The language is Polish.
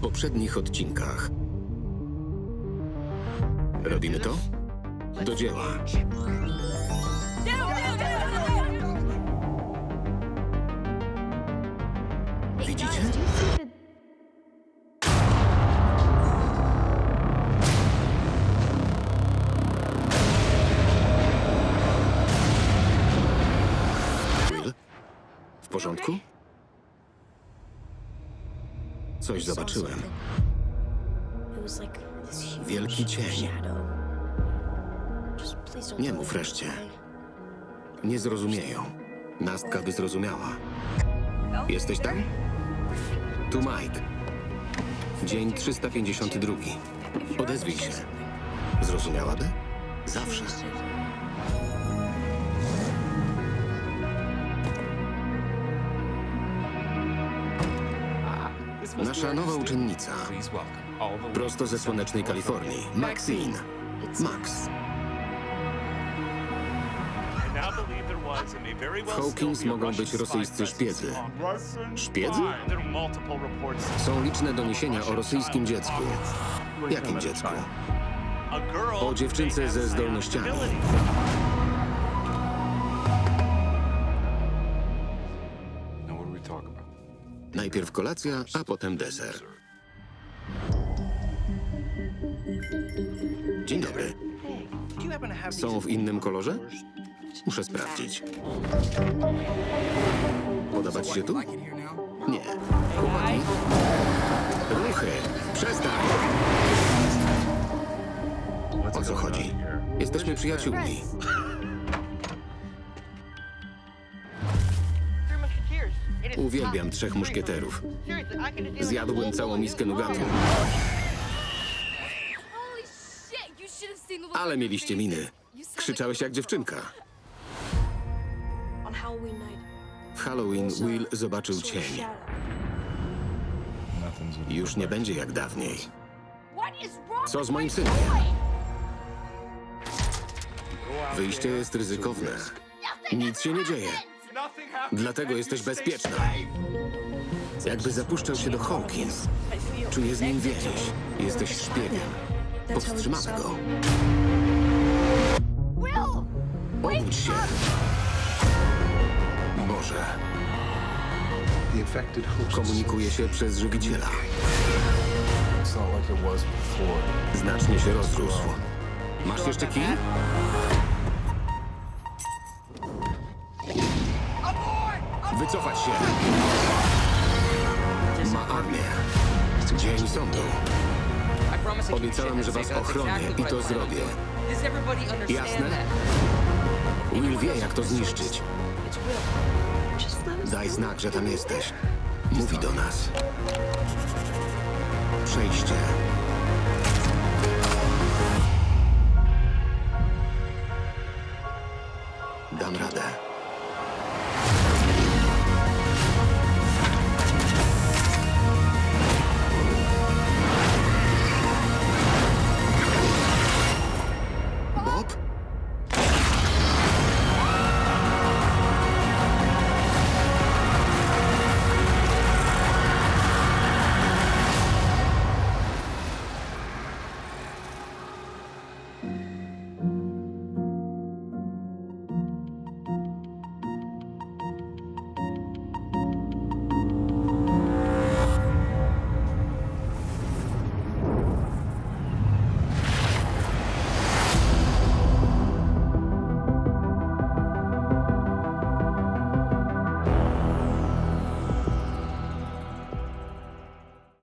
poprzednich odcinkach. Robimy to? Do dzieła. Widzicie? Will? W porządku? Coś zobaczyłem. Wielki cień. Nie mów wreszcie. Nie zrozumieją. Nastka by zrozumiała. Jesteś tam? Tu Mike. Dzień 352. Odezwij się. Zrozumiałaby? Zawsze. Nasza nowa uczennica. Prosto ze słonecznej Kalifornii. Maxine. Max. W Hawkins mogą być rosyjscy szpiedzy. Szpiedzy? Są liczne doniesienia o rosyjskim dziecku. Jakim dziecku? O dziewczynce ze zdolnościami. Najpierw kolacja, a potem deser. Dzień dobry. Są w innym kolorze? Muszę sprawdzić. Podoba ci się tu? Nie. Ruchy! Przestań! O co chodzi? Jesteśmy przyjaciółmi. Uwielbiam trzech muszkieterów. Zjadłbym całą miskę nugatu. Ale mieliście miny. Krzyczałeś jak dziewczynka. W Halloween Will zobaczył cień. Już nie będzie jak dawniej. Co z moim synem? Wyjście jest ryzykowne. Nic się nie dzieje. Dlatego jesteś bezpieczna. Jakby zapuszczał się do Hawkins. Czuję z nim więź. Jesteś szpiegiem. Powstrzymamy go. Obudź się. Boże. Komunikuje się przez żywiciela. Znacznie się rozrósł. Masz jeszcze kij? Wycofać się! Ma armię. Dzień sądu. Obiecałem, że was ochronię i to zrobię. Jasne? Will wie, jak to zniszczyć. Daj znak, że tam jesteś. Mówi do nas. Przejście.